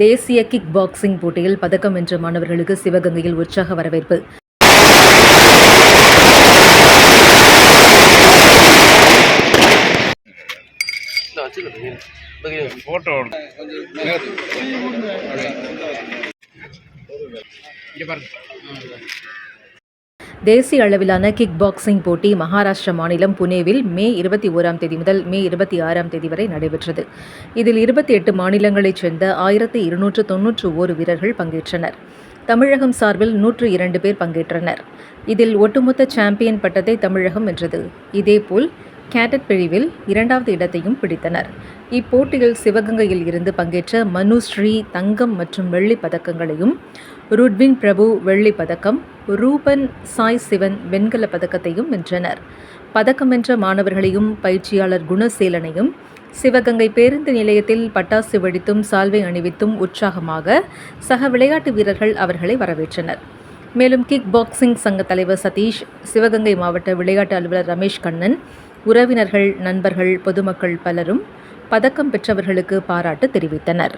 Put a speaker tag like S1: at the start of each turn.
S1: தேசிய kick boxing போட்டியில் பதக்கம் வென்ற மாணவர்களுக்கு சிவகங்கையில் உற்சாக வரவேற்பு.
S2: ஃபோட்டோ
S1: தேசிய அளவிலான கிக் பாக்ஸிங் போட்டி மகாராஷ்டிரா மாநிலம் புனேவில் மே இருபத்தி ஓராம் தேதி முதல் மே இருபத்தி ஆறாம் தேதி வரை நடைபெற்றது. இதில் இருபத்தி எட்டு மாநிலங்களைச் சேர்ந்த ஆயிரத்தி இருநூற்று தொன்னூற்று ஓரு வீரர்கள் பங்கேற்றனர். தமிழகம் சார்பில் நூற்று இரண்டு பேர் பங்கேற்றனர். இதில் ஒட்டுமொத்த சாம்பியன் பட்டத்தை தமிழகம் வென்றது. இதேபோல் கேடட் பிரிவில் இரண்டாவது இடத்தையும் பிடித்தனர். இப்போட்டியில் சிவகங்கையில் இருந்து பங்கேற்ற மனுஸ்ரீ தங்கம் மற்றும் வெள்ளிப் பதக்கங்களையும் ருட்வின் பிரபு வெள்ளி பதக்கம் ரூபன் சாய் சிவன் வெண்கல பதக்கத்தையும் வென்றனர். பதக்கம் வென்ற மாணவர்களையும் பயிற்சியாளர் குணசேலனையும் சிவகங்கை பேருந்து நிலையத்தில் பட்டாசு வெடித்தும் சால்வை அணிவித்தும் உற்சாகமாக சக விளையாட்டு வீரர்கள் அவர்களை வரவேற்றனர். மேலும் கிக் பாக்ஸிங் சங்க தலைவர் சதீஷ் சிவகங்கை மாவட்ட விளையாட்டு அலுவலர் ரமேஷ் கண்ணன் உறவினர்கள் நண்பர்கள் பொதுமக்கள் பலரும் பதக்கம் பெற்றவர்களுக்கு பாராட்டு தெரிவித்தனர்.